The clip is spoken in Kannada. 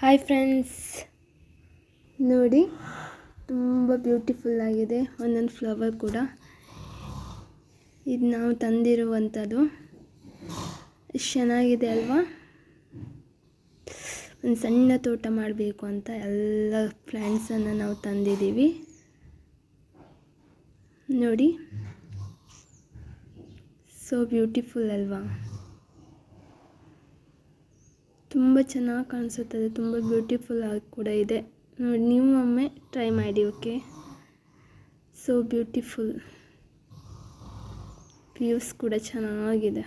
ಹಾಯ್ ಫ್ರೆಂಡ್ಸ್ ನೋಡಿ, ತುಂಬ ಬ್ಯೂಟಿಫುಲ್ ಆಗಿದೆ. ಒಂದೊಂದು ಫ್ಲವರ್ ಕೂಡ. ಇದು ನಾವು ತಂದಿರುವಂಥದ್ದು ಎಷ್ಟು ಚೆನ್ನಾಗಿದೆ ಅಲ್ವಾ? ಒಂದು ಸಣ್ಣ ತೋಟ ಮಾಡಬೇಕು ಅಂತ ಎಲ್ಲ ಪ್ಲ್ಯಾಂಟ್ಸನ್ನು ನಾವು ತಂದಿದ್ದೀವಿ. ನೋಡಿ. ಸೊ ಬ್ಯೂಟಿಫುಲ್ ಅಲ್ವಾ? ತುಂಬ ಚೆನ್ನಾಗಿ ಕಾಣಿಸುತ್ತದೆ ತುಂಬ ಬ್ಯೂಟಿಫುಲ್ ಆಗಿ ಕೂಡ ಇದೆ. ನೋಡಿ, ನೀವು ಒಮ್ಮೆ ಟ್ರೈ ಮಾಡಿ ಓಕೆ ಸೊ ಬ್ಯೂಟಿಫುಲ್ ವ್ಯೂಸ್ ಕೂಡ ಚೆನ್ನಾಗಿದೆ.